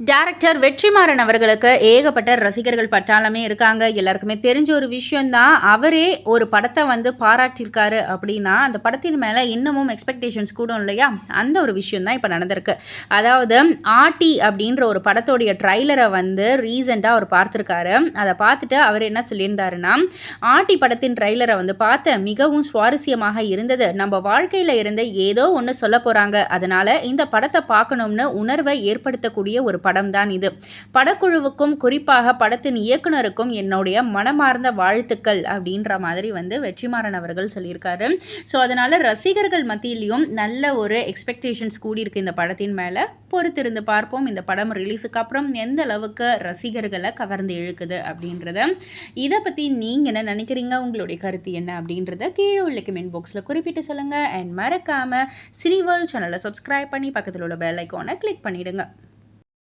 Director Vetrimaaran அவர்களுக்கு ஏகப்பட்ட ரசிகர்கள் பட்டாளமே இருக்காங்க. எல்லாருக்குமே தெரிஞ்ச ஒரு விஷயந்தான் அவரே ஒரு படத்தை வந்து பாராட்டியிருக்காரு அப்படின்னா அந்த படத்தின் மேலே இன்னமும் எக்ஸ்பெக்டேஷன்ஸ் கூடும் இல்லையா? அந்த ஒரு விஷயந்தான் இப்போ நடந்திருக்கு. அதாவது ஆட்டி அப்படின்ற ஒரு படத்தோடைய ட்ரைலரை வந்து ரீசெண்டாக அவர் பார்த்துருக்காரு. அதை பார்த்துட்டு அவர் என்ன சொல்லியிருந்தாருன்னா ஆட்டி படத்தின் ட்ரைலரை வந்து பார்த்த மிகவும் சுவாரஸ்யமாக இருந்தது. நம்ம வாழ்க்கையில் இருந்த ஏதோ ஒன்று சொல்ல போகிறாங்க அதனால் இந்த படத்தை பார்க்கணும்னு உணர்வை ஏற்படுத்தக்கூடிய ஒரு படம் தான் இது. படக்குழுவுக்கும் குறிப்பாக படத்தின் இயக்குனருக்கும் என்னுடைய மனமார்ந்த வாழ்த்துக்கள் அப்படின்ற மாதிரி வந்து வெற்றிமாறன் அவர்கள் சொல்லியிருக்காரு. ஸோ அதனால் ரசிகர்கள் மத்தியிலையும் நல்ல ஒரு எக்ஸ்பெக்டேஷன்ஸ் கூடியிருக்கு இந்த படத்தின் மேலே. பொறுத்திருந்து பார்ப்போம். இந்த படம் ரிலீஸுக்கு அப்புறம் எந்த அளவுக்கு ரசிகர்களை கவர்ந்து இழுக்குது அப்படின்றத. இதை பற்றி நீங்கள் என்ன நினைக்கிறீங்க? உங்களுடைய கருத்து என்ன அப்படின்றத கீழே உள்ள கமெண்ட் பாக்ஸில் குறிப்பிட்டு சொல்லுங்கள் அண்ட் மறக்காமல் சினி வேர்ல்ட் சேனலை சப்ஸ்கிரைப் பண்ணி பக்கத்தில் உள்ள பெல் ஐக்கானை கிளிக் பண்ணிவிடுங்க